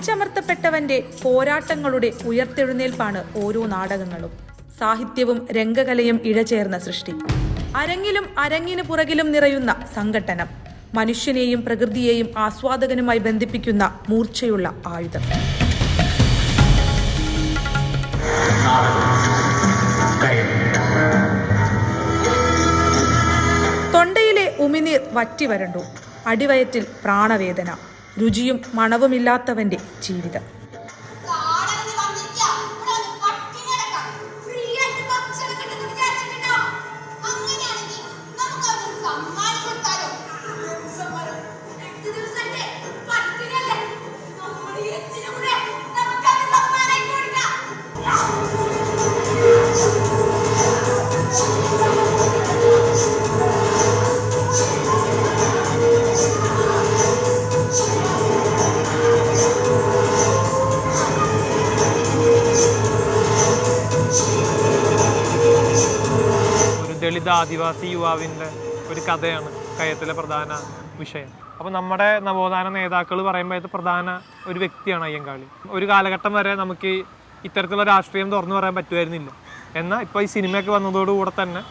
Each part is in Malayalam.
അടിച്ചമർത്തപ്പെട്ടവന്റെ പോരാട്ടങ്ങളുടെ ഉയർത്തെഴുന്നേൽപ്പാണ് ഓരോ നാടകങ്ങളും. സാഹിത്യവും രംഗകലയും ഇഴചേർന്ന സൃഷ്ടി. അരങ്ങിലും അരങ്ങിന് പുറകിലും നിറയുന്ന സംഘട്ടനം. മനുഷ്യനെയും പ്രകൃതിയെയും ആസ്വാദകനുമായി ബന്ധിപ്പിക്കുന്ന മൂർച്ചയുള്ള ആയുധം. തൊണ്ടയിലെ ഉമിനീർ വറ്റി വരണ്ടു. അടിവയറ്റിൽ പ്രാണവേദന. രുചിയും മണവുമില്ലാത്തവന്റെ ജീവിതം. ദളിത് ആദിവാസി യുവാവിന്റെ ഒരു കഥയാണ് കയത്തിലെ പ്രധാന വിഷയം. അപ്പോൾ നമ്മുടെ നവോത്ഥാന നേതാക്കൾ പറയുമ്പോൾ ഇത് പ്രധാന ഒരു വ്യക്തിയാണ് അയ്യങ്കാളി. ഒരു കാലഘട്ടം വരെ നമുക്ക് ഇത്തരത്തിലുള്ള രാഷ്ട്രീയം തുറന്നു പറയാൻ പറ്റുമായിരുന്നില്ല. എന്നാൽ ഇപ്പോൾ ഈ സിനിമയൊക്കെ വന്നതോടുകൂടെ തന്നെ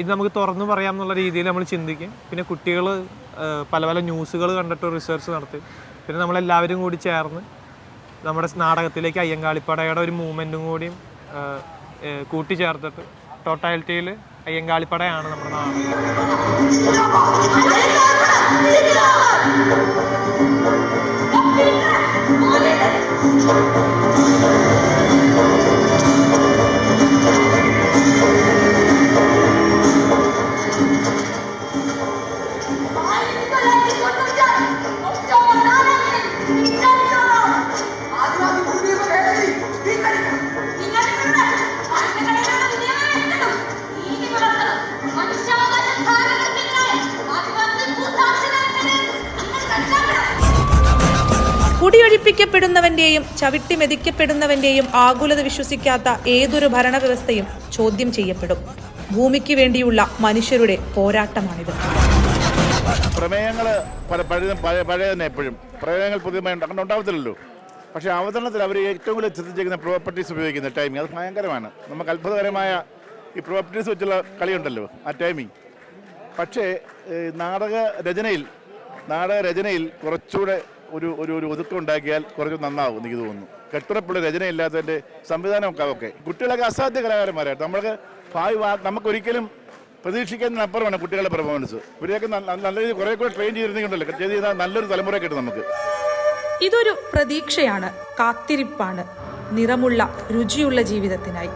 ഇത് നമുക്ക് തുറന്നു പറയാം എന്നുള്ള രീതിയിൽ നമ്മൾ ചിന്തിക്കും. പിന്നെ കുട്ടികൾ പല പല ന്യൂസുകൾ കണ്ടിട്ട് റിസർച്ച് നടത്തി. പിന്നെ നമ്മളെല്ലാവരും കൂടി ചേർന്ന് നമ്മുടെ നാടകത്തിലേക്ക് അയ്യങ്കാളിപ്പടയുടെ ഒരു മൂവ്മെന്റും കൂടിയും കൂട്ടിച്ചേർത്തിട്ട് ടോട്ടാലിറ്റിയിൽ അയ്യങ്കാളിപ്പടയാണ് നമ്മുടെ നാടകം കുടിയൊഴിപ്പിക്കപ്പെടുന്നവന്റെയും ചവിട്ടി മെതിക്കപ്പെടുന്നവന്റെയും ആകുലത വിശ്വസിക്കാത്ത ഏതൊരു ഭരണവ്യവസ്ഥയും ചോദ്യം ചെയ്യപ്പെടും. ഭൂമിക്ക് വേണ്ടിയുള്ള മനുഷ്യരുടെ പോരാട്ടമാണിത്. പ്രമേയങ്ങൾ എപ്പോഴും. പ്രമേയങ്ങൾ ഉണ്ടാവത്തില്ലല്ലോ. പക്ഷേ അവതരണത്തിൽ അവർ ഏറ്റവും കൂടുതൽ ചിന്തിച്ചിരിക്കുന്ന പ്രോപ്പർട്ടീസ് ഉപയോഗിക്കുന്ന ടൈമിംഗ് അത് ഭയങ്കരമാണ്. നമുക്ക് അത്ഭുതകരമായ ഈ പ്രോപ്പർട്ടീസ് വെച്ചുള്ള കളിയുണ്ടല്ലോ ആ ടൈമിംഗ് പക്ഷേ നാടക രചനയിൽ നാടക രചനയിൽ കുറച്ചുകൂടെ ഒരു ഒരു ഒരു ഒതുക്കം ഉണ്ടാക്കിയാൽ കുറച്ച് നന്നാവും എനിക്ക് തോന്നുന്നു. കെട്ടുറപ്പുള്ള രചനയില്ലാത്തതിന്റെ സംവിധാനമൊക്കെ ഒക്കെ കുട്ടികളൊക്കെ അസാധ്യ കലാകാരന്മാരായിട്ട് നമ്മൾക്ക് ഭാവി നമുക്കൊരിക്കലും പ്രതീക്ഷിക്കുന്നതിന് അപ്പുറമാണ് കുട്ടികളുടെ പെർഫോമൻസ് ഇവരെയൊക്കെ നല്ല രീതിയിൽ കുറേ കൂടെ ട്രെയിൻ ചെയ്തിരുന്നുണ്ടല്ലോ ചെയ്ത് ചെയ്താൽ നല്ലൊരു തലമുറ കിട്ടും നമുക്ക്. ഇതൊരു പ്രതീക്ഷയാണ് കാത്തിരിപ്പാണ് നിറമുള്ള രുചിയുള്ള ജീവിതത്തിനായി.